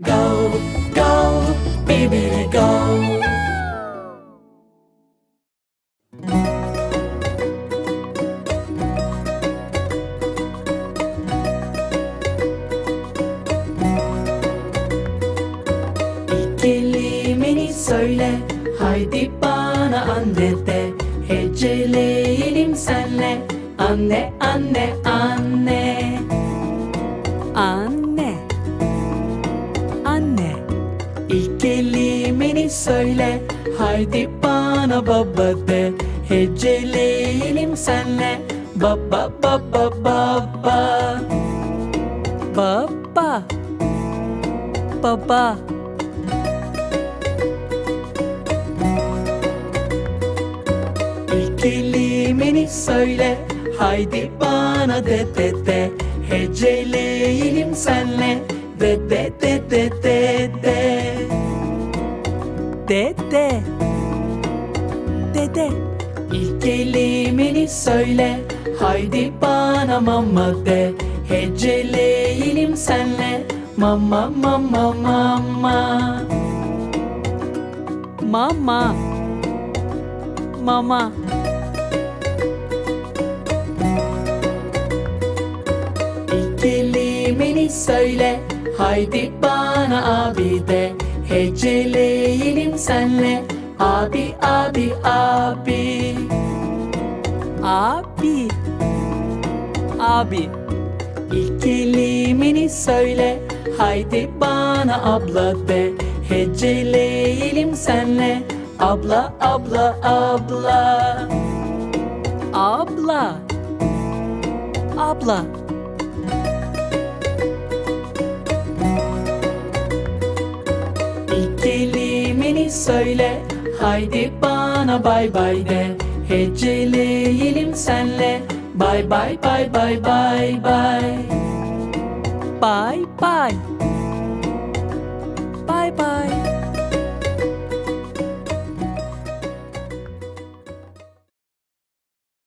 Go, go, baby, go. İlk kelimeni söyle Haydi bana anne de Heceleyelim senle anne anne Anne. Söyle. Haydi bana baba de. Heceleyelim senle. Baba baba baba. Baba. Baba. İlk kelimeni söyle. Haydi bana de de de. Heceleyelim senle. De de de de de Dede. Dede. İlk kelimeni söyle Haydi bana mama de Heceleyelim senle Mama mama mama Mama. Mama. İlk kelimeni söyle Haydi bana abi de Heceleyelim senle Abi abi abi Abi. Abi. İlk kelimeni söyle Haydi bana abla de Heceleyelim senle Abla abla abla Abla. Abla. İlk kelimeni söyle Haydi bana bay bay de. Heceleyelim senle Bay bay bay bay bay bay. Bay bay. Bay bay.